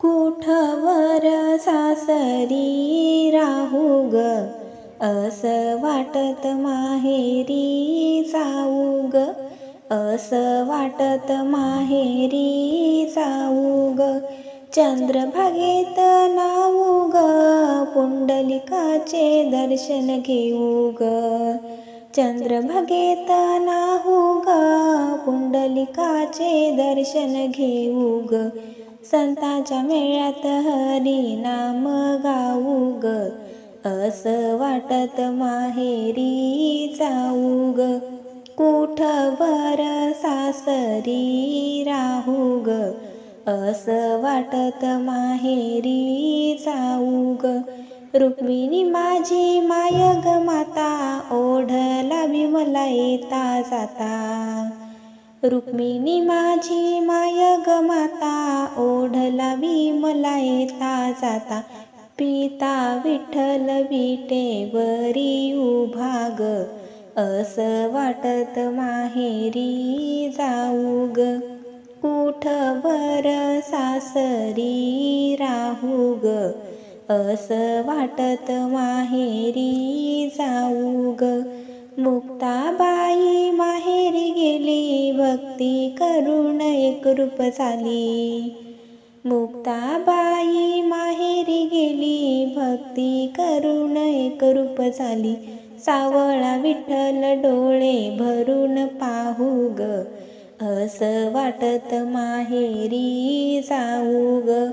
कुठवर सासरी राहू ग? असं वाटत माहेरी जाऊ ग. असं वाटत माहेरी जाऊ ग. चंद्रभागेत नाऊ ग. पुंडलिकाचे दर्शन घेऊ ग. चंद्रभागेत नाहू ग. पुंडलिकाचे दर्शन घेऊ ग. संतांच्या मेळ्यात हरी नाम गाऊ ग. असं वाटत माहेरी जाऊ ग. कुठवर सासरी राहू ग. असं वाटत माहेरी जाऊ ग. रुक्मिणी माझी माय ग माता ओढला विमला येता जाता. रुक्मिणी माझी माय ग माता ओढला विमला येता जाता पिता विठ्ठल विटेवरी उभा ग. असं वाटत माहेरी जाऊ ग. कुठवर सासरी राहू ग. असं वाटत माहेरी जाऊ ग. मुक्ताबाई माहेरी गेली भक्ती करून एकरूप झाली. मुक्ताबाई माहेरी गेली भक्ती करून एकरूप झाली. सावळा विठ्ठल डोळे भरून पाहू ग असं वाटत माहेरी जाऊ ग.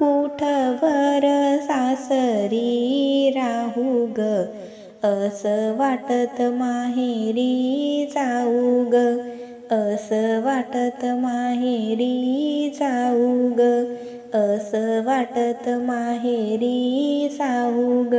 कुठवर सासरी राहू ग असं वाटत माहेरी जाऊ असं वाटत माहेरी जाऊ ग. असं वाटत माहेरी जाऊ ग.